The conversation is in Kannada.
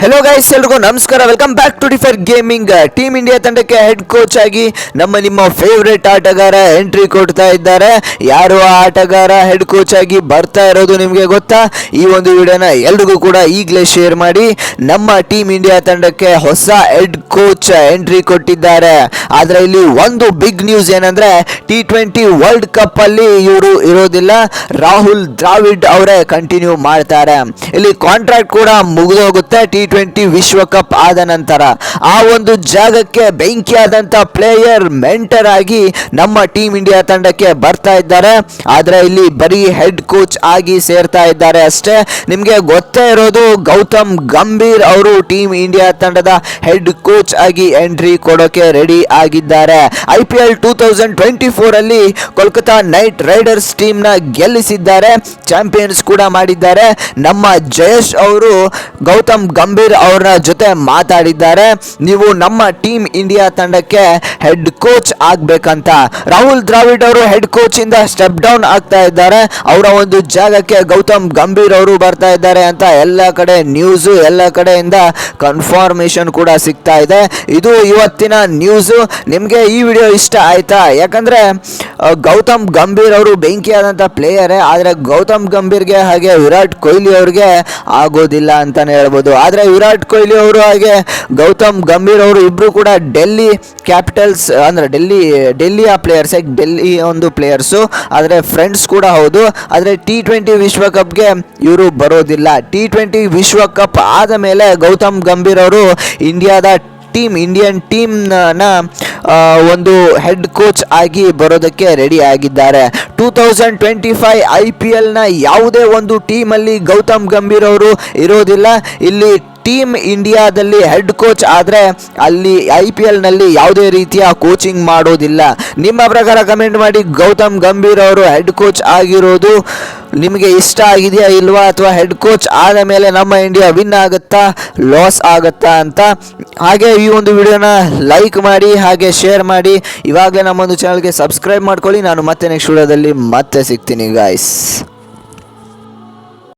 ಹೆಲೋ ಗೈಸ್ ಎಲ್ರಿಗೂ ನಮಸ್ಕಾರ. Welcome back to differ gaming team India ತಂಡಕ್ಕೆ ಹೆಡ್ ಕೋಚ್ ಆಗಿ ನಮ್ಮ ನಿಮ್ಮ ಫೇವ್ರೆಟ್ ಆಟಗಾರ ಎಂಟ್ರಿ ಕೊಡ್ತಾ ಇದ್ದಾರೆ. ಯಾರು ಆ ಆಟಗಾರ ಹೆಡ್ ಕೋಚ್ ಆಗಿ ಬರ್ತಾ ಇರೋದು ನಿಮಗೆ ಗೊತ್ತಾ? ಈ ಒಂದು ವಿಡಿಯೋನ ಎಲ್ರಿಗೂ ಕೂಡ ಈಗಲೇ ಶೇರ್ ಮಾಡಿ. ನಮ್ಮ ಟೀಮ್ ಇಂಡಿಯಾ ತಂಡಕ್ಕೆ ಹೊಸ ಹೆಡ್ ಕೋಚ್ ಎಂಟ್ರಿ ಕೊಟ್ಟಿದ್ದಾರೆ. ಆದರೆ ಇಲ್ಲಿ ಒಂದು ಬಿಗ್ ನ್ಯೂಸ್ ಏನಂದರೆ ಟಿ ಟ್ವೆಂಟಿ ವರ್ಲ್ಡ್ ಕಪ್ಪಲ್ಲಿ ಇವರು ಇರೋದಿಲ್ಲ. ರಾಹುಲ್ ದ್ರಾವಿಡ್ ಅವರೇ ಕಂಟಿನ್ಯೂ ಮಾಡ್ತಾರೆ. ಇಲ್ಲಿ ಕಾಂಟ್ರಾಕ್ಟ್ ಕೂಡ ಮುಗಿದೋಗುತ್ತೆ. ಟಿ ಟ್ವೆಂಟಿ ವಿಶ್ವಕಪ್ ಆದ ನಂತರ ಆ ಒಂದು ಜಾಗಕ್ಕೆ ಬೆಂಕಿಯಾದಂಥ ಪ್ಲೇಯರ್ ಮೆಂಟರ್ ಆಗಿ ನಮ್ಮ ಟೀಮ್ ಇಂಡಿಯಾ ತಂಡಕ್ಕೆ ಬರ್ತಾ ಇದ್ದಾರೆ. ಆದ್ರೆ ಇಲ್ಲಿ ಬರೀ ಹೆಡ್ ಕೋಚ್ ಆಗಿ ಸೇರ್ತಾ ಇದ್ದಾರೆ ಅಷ್ಟೇ. ನಿಮ್ಗೆ ಗೊತ್ತೇ ಇರೋದು ಗೌತಮ್ ಗಂಭೀರ್ ಅವರು ಟೀಮ್ ಇಂಡಿಯಾ ತಂಡದ ಹೆಡ್ ಕೋಚ್ ಆಗಿ ಎಂಟ್ರಿ ಕೊಡೋಕೆ ರೆಡಿ ಆಗಿದ್ದಾರೆ. I P L two thousand twenty four ಅಲ್ಲಿ ಕೋಲ್ಕತಾ ನೈಟ್ ರೈಡರ್ಸ್ ಟೀಮ್ನ ಗೆಲ್ಲಿಸಿದ್ದಾರೆ. ಚಾಂಪಿಯನ್ಸ್ ಕೂಡ ಮಾಡಿದ್ದಾರೆ. ನಮ್ಮ ಜಯೇಶ್ ಅವರು ಗೌತಮ್ ಗಂಭೀರ್ ಅವರ ಜೊತೆ ಮಾತಾಡಿದ್ದಾರೆ. ನೀವು ನಮ್ಮ ಟೀಮ್ ಇಂಡಿಯಾ ತಂಡಕ್ಕೆ ಹೆಡ್ ಕೋಚ್ ಆಗ್ಬೇಕಂತ. ರಾಹುಲ್ ದ್ರಾವಿಡ್ ಅವರು ಹೆಡ್ ಕೋಚ್ ಇಂದ ಸ್ಟೆಪ್ ಡೌನ್ ಆಗ್ತಾ ಇದ್ದಾರೆ. ಅವರ ಒಂದು ಜಾಗಕ್ಕೆ ಗೌತಮ್ ಗಂಭೀರ್ ಅವರು ಬರ್ತಾ ಇದ್ದಾರೆ ಅಂತ ಎಲ್ಲ ಕಡೆ ನ್ಯೂಸ್ ಎಲ್ಲ ಕಡೆಯಿಂದ ಕನ್ಫರ್ಮೇಶನ್ ಕೂಡ ಸಿಗ್ತಾ ಇದೆ. ಇದು ಇವತ್ತಿನ ನ್ಯೂಸ್ ನಿಮಗೆ ಈ ವಿಡಿಯೋ ಇಷ್ಟ ಆಯ್ತಾ? ಯಾಕಂದ್ರೆ ಗೌತಮ್ ಗಂಭೀರ್ ಅವರು ಬೆಂಕಿಯಾದಂಥ ಪ್ಲೇಯರೇ ಆದರೆ ಗೌತಮ್ ಗಂಭೀರ್ಗೆ ಹಾಗೆ ವಿರಾಟ್ ಕೊಹ್ಲಿ ಅವ್ರಿಗೆ ಆಗೋದಿಲ್ಲ ಅಂತಲೇ ಹೇಳ್ಬೋದು. ಆದರೆ ವಿರಾಟ್ ಕೊಹ್ಲಿ ಅವರು ಹಾಗೆ ಗೌತಮ್ ಗಂಭೀರ್ ಅವರು ಇಬ್ಬರು ಕೂಡ ಡೆಲ್ಲಿ ಕ್ಯಾಪಿಟಲ್ಸ್, ಅಂದರೆ ಡೆಲ್ಲಿ, ಡೆಲ್ಲಿಯ ಪ್ಲೇಯರ್ಸ್ ಡೆಲ್ಲಿ ಒಂದು ಪ್ಲೇಯರ್ಸು ಆದರೆ ಫ್ರೆಂಡ್ಸ್ ಕೂಡ ಹೌದು. ಆದರೆ ಟಿ ಟ್ವೆಂಟಿ ವಿಶ್ವಕಪ್ಗೆ ಇವರು ಬರೋದಿಲ್ಲ. ಟಿ ಟ್ವೆಂಟಿ ವಿಶ್ವಕಪ್ ಆದ ಮೇಲೆ ಗೌತಮ್ ಗಂಭೀರ್ ಅವರು ಇಂಡಿಯಾದ ಟೀಮ್ ಇಂಡಿಯನ್ ಟೀಮ್ನ ಒಂದು ಹೆಡ್ ಕೋಚ್ ಆಗಿ ಬರೋದಕ್ಕೆ ರೆಡಿ ಆಗಿದ್ದಾರೆ. Two thousand twenty five I P ಎಲ್ನ ಯಾವುದೇ ಒಂದು ಟೀಮಲ್ಲಿ ಗೌತಮ್ ಗಂಭೀರ್ ಅವರು ಇರೋದಿಲ್ಲ. ಇಲ್ಲಿ ಟೀಮ್ ಇಂಡಿಯಾದಲ್ಲಿ ಹೆಡ್ ಕೋಚ್ ಆದರೆ ಅಲ್ಲಿ ಐ ಪಿ ಎಲ್ನಲ್ಲಿ ಯಾವುದೇ ರೀತಿಯ ಕೋಚಿಂಗ್ ಮಾಡೋದಿಲ್ಲ. ನಿಮ್ಮ ಪ್ರಕಾರ ಕಮೆಂಟ್ ಮಾಡಿ. ಗೌತಮ್ ಗಂಭೀರ್ ಅವರು ಹೆಡ್ ಕೋಚ್ ಆಗಿರೋದು ನಿಮಗೆ ಇಷ್ಟ ಆಗಿದೆಯಾ ಇಲ್ವಾ? ಅಥವಾ ಹೆಡ್ ಕೋಚ್ ಆದ ಮೇಲೆ ನಮ್ಮ ಇಂಡಿಯಾ ವಿನ್ ಆಗುತ್ತಾ, ಲಾಸ್ ಆಗುತ್ತಾ ಅಂತ? ಹಾಗೆ ಈ ಒಂದು ವಿಡಿಯೋನ ಲೈಕ್ ಮಾಡಿ, ಹಾಗೆ ಶೇರ್ ಮಾಡಿ. ಇವಾಗಲೇ ನಮ್ಮೊಂದು ಚಾನಲ್ಗೆ ಸಬ್ಸ್ಕ್ರೈಬ್ ಮಾಡ್ಕೊಳ್ಳಿ. ನಾನು ಮತ್ತೆ ನೆಕ್ಸ್ಟ್ ವಿಡಿಯೋದಲ್ಲಿ ಮತ್ತೆ ಸಿಗ್ತೀನಿ ಗಾಯ್ಸ್